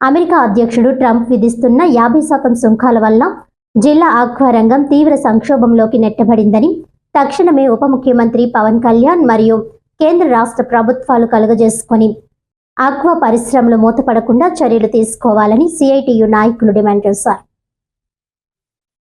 America అధ్యక్షుడు Trump విధిస్తున్న యాభై శాతం సుంకాల వల్ల జిల్లా ఆక్వా రంగం తీవ్ర సంక్షోభంలోకి నెట్టబడిందని తక్షణమే ఉప ముఖ్యమంత్రి పవన్ కళ్యాణ్ మరియు కేంద్ర రాష్ట్ర ప్రభుత్వాలు కలుగజేసుకొని ఆక్వా పరిశ్రమలు మూతపడకుండా చర్యలు తీసుకోవాలని సిఐటియు నాయకులు డిమాండ్ చేశారు.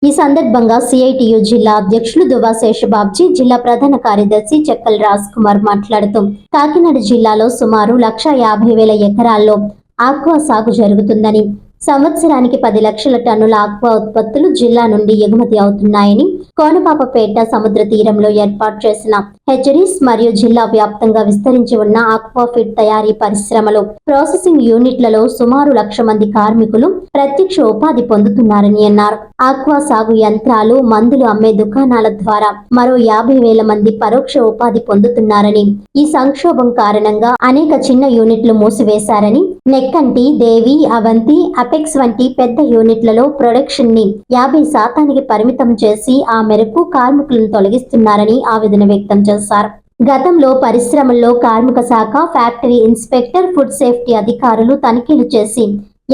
ఈ సందర్భంగా సిఐటియు జిల్లా అధ్యక్షులు దువా శేషబాబ్జీ జిల్లా ప్రధాన కార్యదర్శి చెక్కల్ రాజ్ కుమార్ మాట్లాడుతూ కాకినాడ జిల్లాలో సుమారు లక్ష యాభై వేల ఎకరాల్లో ఆక్వా సాగు జరుగుతుందని సంవత్సరానికి పది లక్షల టన్నుల ఆక్వా ఉత్పత్తులు జిల్లా నుండి ఎగుమతి అవుతున్నాయని కోనపాపపేట సముద్ర తీరంలో ఏర్పాటు చేసిన హెచరీస్ మరియు జిల్లా వ్యాప్తంగా విస్తరించి ఉన్న ఆక్వా ఫిట్ తయారీ పరిశ్రమలు ప్రాసెసింగ్ యూనిట్లలో సుమారు లక్ష మంది కార్మికులు ప్రత్యక్ష ఉపాధి పొందుతున్నారని అన్నారు. ఆక్వా సాగు యంత్రాలు మందులు అమ్మే దుకాణాల ద్వారా మరో యాభై వేల మంది పరోక్ష ఉపాధి పొందుతున్నారని ఈ సంక్షోభం కారణంగా అనేక చిన్న యూనిట్లు మూసివేశారని నెక్కంటి దేవి అవంతి అపెక్స్ వంటి పెద్ద యూనిట్లలో ప్రొడక్షన్ని యాభై శాతానికి పరిమితం చేసి ఆ మేరకు కార్మికులను తొలగిస్తున్నారని ఆవేదన వ్యక్తం చేశారు. గతంలో పరిశ్రమల్లో కార్మిక శాఖ ఫ్యాక్టరీ ఇన్స్పెక్టర్ ఫుడ్ సేఫ్టీ అధికారులు తనిఖీలు చేసి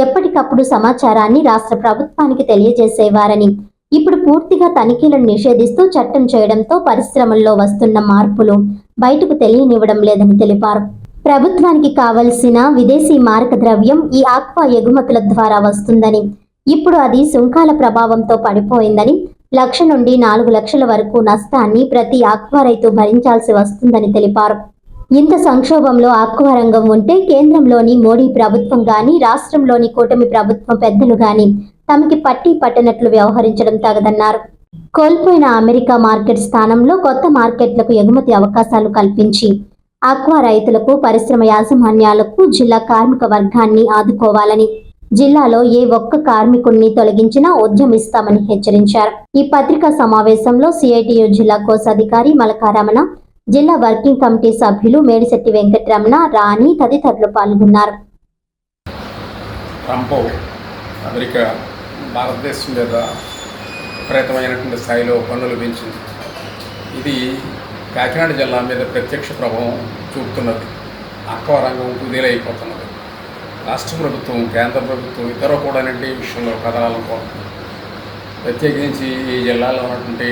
ఎప్పటికప్పుడు సమాచారాన్ని రాష్ట్ర ప్రభుత్వానికి తెలియజేసేవారని ఇప్పుడు పూర్తిగా తనిఖీలను నిషేధిస్తూ చట్టం చేయడంతో పరిశ్రమల్లో వస్తున్న మార్పులు బయటకు తెలియనివ్వడం లేదని తెలిపారు. ప్రభుత్వానికి కావలసిన విదేశీ మారక ద్రవ్యం ఈ ఆక్వా ఎగుమతుల ద్వారా వస్తుందని. ఇప్పుడు అది సుంకాల ప్రభావంతో పడిపోయిందని లక్ష నుండి నాలుగు లక్షల వరకు నష్టాన్ని ప్రతి ఆక్వా రైతు భరించాల్సి వస్తుందని తెలిపారు. ఇంత సంక్షోభంలో ఆక్వా రంగం ఉంటే కేంద్రంలోని మోడీ ప్రభుత్వం గాని రాష్ట్రంలోని కూటమి ప్రభుత్వం పెద్దలు గాని తమకి పట్టి పట్టనట్లు వ్యవహరించడం తగదన్నారు. కోల్పోయిన అమెరికా మార్కెట్ స్థానంలో కొత్త మార్కెట్లకు ఎగుమతి అవకాశాలు కల్పించి ఆక్వా రైతులకు పరిశ్రమ యాజమాన్యాలకు జిల్లా కార్మిక వర్గాన్ని ఆదుకోవాలని జిల్లాలో ఏ ఒక్క కార్మికుణ్ణి తొలగించినా ఉద్యమిస్తామని హెచ్చరించారు. ఈ పత్రికా సమావేశంలో సిఐటియు జిల్లా కోశాధికారి మలకారమణ జిల్లా వర్కింగ్ కమిటీ సభ్యులు మేడిశెట్టి వెంకటరమణ రాణి తదితరులు పాల్గొన్నారు. ట్రంప్ అమెరికా భారతదేశం మీద విపరీతమైనటువంటి స్థాయిలో పన్నులు పెంచింది. ఇది కాకినాడ జిల్లా మీద ప్రత్యక్ష ప్రభావం చూపుతున్నది. ఆక్వా రంగం కుదేలైపోతున్నది. రాష్ట్ర ప్రభుత్వం కేంద్ర ప్రభుత్వం ఇతర కూడా ఈ విషయంలో కదలాలనుకుంటున్నారు ప్రత్యేకించి ఈ జిల్లాలో ఉన్నటువంటి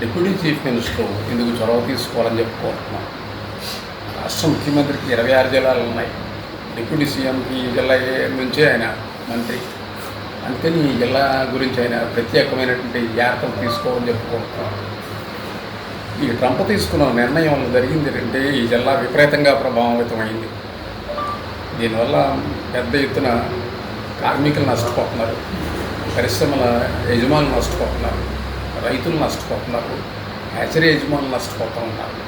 డిప్యూటీ చీఫ్ మినిస్టర్ ఇందుకు చొరవ తీసుకోవాలని చెప్పుకుంటున్నాం రాష్ట్ర ముఖ్యమంత్రికి ఇరవై ఆరు జిల్లాలు ఉన్నాయి. డిప్యూటీ సీఎంకి ఈ జిల్లా నుంచే ఆయన మంత్రి. అందుకని ఈ జిల్లా గురించి ఆయన ప్రత్యేకమైనటువంటి జాగ్రత్తలు తీసుకోవాలని చెప్పుకుంటున్నాం ఈ ట్రంప్ తీసుకున్న నిర్ణయం జరిగింది అంటే ఈ జిల్లా విపరీతంగా ప్రభావితమైంది. దీనివల్ల పెద్ద ఎత్తున కార్మికులు నష్టపోతున్నారు పరిశ్రమల యజమానులు నష్టపోతున్నారు రైతులు నష్టపోతున్నారు హ్యాచరీ యజమానులు నష్టపోతూ ఉన్నారు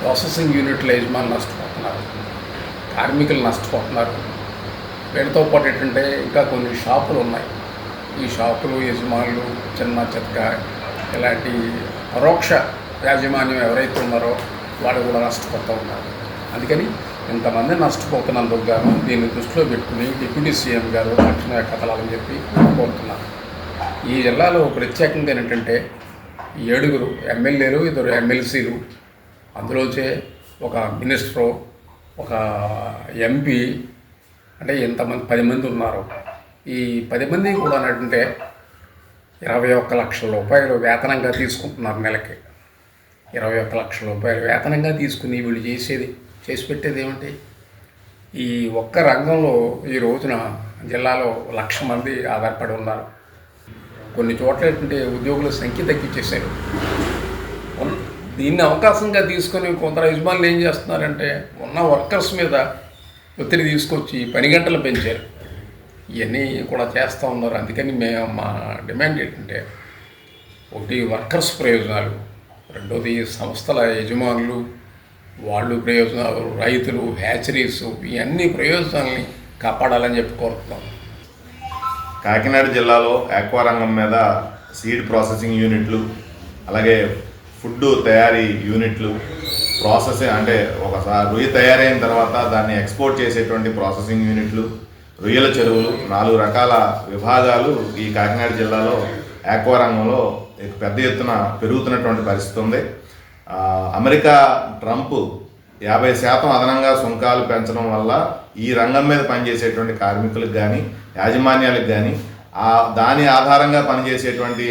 ప్రాసెసింగ్ యూనిట్ల యజమానులు నష్టపోతున్నారు కార్మికులు నష్టపోతున్నారు. వీటితో పాటు ఏంటంటే ఇంకా కొన్ని షాపులు ఉన్నాయి. ఈ షాపులు యజమానులు చిన్న చెత్త ఇలాంటి పరోక్ష యాజమాన్యం ఎవరైతే ఉన్నారో వాళ్ళు కూడా నష్టపోతూ ఉన్నారు. అందుకని ఇంతమంది నష్టపోతున్నందుకు గాను దీన్ని దృష్టిలో పెట్టుకుని డిప్యూటీ సీఎం గారు తక్షణమే కథలాలని చెప్పి కోరుతున్నారు ఈ జిల్లాలో ప్రత్యేకంగా ఏంటంటే ఈ ఏడుగురు ఎమ్మెల్యేలు ఇద్దరు ఎమ్మెల్సీలు అందులోచే ఒక మినిస్టరు ఒక ఎంపీ అంటే ఇంతమంది పది మంది ఉన్నారు. ఈ పది మంది కూడా ఏంటంటే ఇరవై ఒక్క లక్షల రూపాయలు వేతనంగా తీసుకుంటున్నారు నెలకి. ఇరవై ఒక్క లక్షల రూపాయలు వేతనంగా తీసుకుని వీళ్ళు చేసేది చేసి పెట్టేది ఏమిటి ఈ ఒక్క రంగంలో ఈ రోజున జిల్లాలో లక్ష మంది ఆధారపడి ఉన్నారు. కొన్ని చోట్ల ఏంటంటే ఉద్యోగుల సంఖ్య తగ్గించేశారు. దీన్ని అవకాశంగా తీసుకొని కొందరు యజమానులు ఏం చేస్తున్నారంటే ఉన్న వర్కర్స్ మీద ఒత్తిడి తీసుకొచ్చి పని గంటలు పెంచారు. ఇవన్నీ కూడా చేస్తూ ఉన్నారు. అందుకని మేము మా డిమాండ్ ఏంటంటే ఒకటి వర్కర్స్ ప్రయోజనాలు రెండోది సంస్థల యజమానులు వాళ్ళు ప్రయోజనాలు రైతులు హ్యాచరీస్ ఇవన్నీ ప్రయోజనాలని కాపాడాలని చెప్పి కోరుతున్నాం. కాకినాడ జిల్లాలో ఆక్వా రంగం మీద సీడ్ ప్రాసెసింగ్ యూనిట్లు అలాగే ఫుడ్ తయారీ యూనిట్లు ప్రాసెసింగ్ అంటే ఒకసారి రొయ్య తయారైన తర్వాత దాన్ని ఎక్స్పోర్ట్ చేసేటువంటి ప్రాసెసింగ్ యూనిట్లు రొయ్యల చెరువులు నాలుగు రకాల విభాగాలు ఈ కాకినాడ జిల్లాలో ఆక్వా రంగంలో పెద్ద ఎత్తున పెరుగుతున్నటువంటి పరిస్థితి ఉంది. అమెరికా ట్రంప్ యాభై శాతం అదనంగా సుంకాలు పెంచడం వల్ల ఈ రంగం మీద పనిచేసేటువంటి కార్మికులకు కానీ యాజమాన్యాలకు కానీ ఆ దాని ఆధారంగా పనిచేసేటువంటి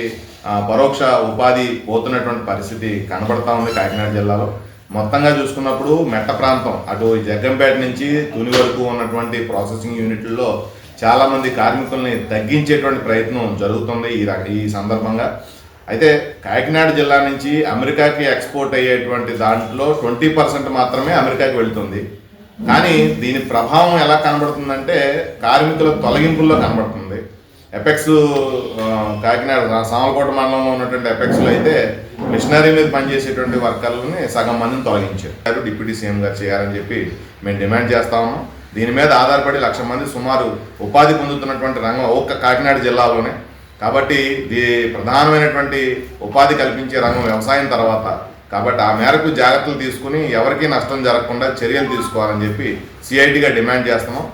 పరోక్ష ఉపాధి పోతున్నటువంటి పరిస్థితి కనబడతా ఉంది కాకినాడ జిల్లాలో. మొత్తంగా చూసుకున్నప్పుడు మెట్ట ప్రాంతం అటు జగ్గంపేట నుంచి తుని వరకు ఉన్నటువంటి ప్రాసెసింగ్ యూనిట్లలో చాలామంది కార్మికుల్ని తగ్గించేటువంటి ప్రయత్నం జరుగుతుంది ఈ ఈ సందర్భంగా. అయితే కాకినాడ జిల్లా నుంచి అమెరికాకి ఎక్స్పోర్ట్ అయ్యేటువంటి దాంట్లో ట్వంటీ పర్సెంట్ మాత్రమే అమెరికాకి వెళ్తుంది. కానీ దీని ప్రభావం ఎలా కనబడుతుందంటే కార్మికుల తొలగింపుల్లో కనబడుతుంది. ఎపెక్స్ కాకినాడ సామలకోట మండలంలో ఉన్నటువంటి ఎపెక్స్లో అయితే మిషనరీ మీద పనిచేసేటువంటి వర్కర్లని సగం మందిని తొలగించారు. డిప్యూటీ సీఎం గారు చేయాలని చెప్పి మేము డిమాండ్ చేస్తా ఉన్నాం. దీని మీద ఆధారపడి లక్ష మంది సుమారు ఉపాధి పొందుతున్నటువంటి రంగం ఒక్క కాకినాడ జిల్లాలోనే. కాబట్టి ఇది ప్రధానమైనటువంటి ఉపాధి కల్పించే రంగం వ్యవసాయం తర్వాత. కాబట్టి ఆ మేరకు జాగ్రత్తలు తీసుకుని ఎవరికీ నష్టం జరగకుండా చర్యలు తీసుకోవాలని చెప్పి సిఐటిగా డిమాండ్ చేస్తున్నాం.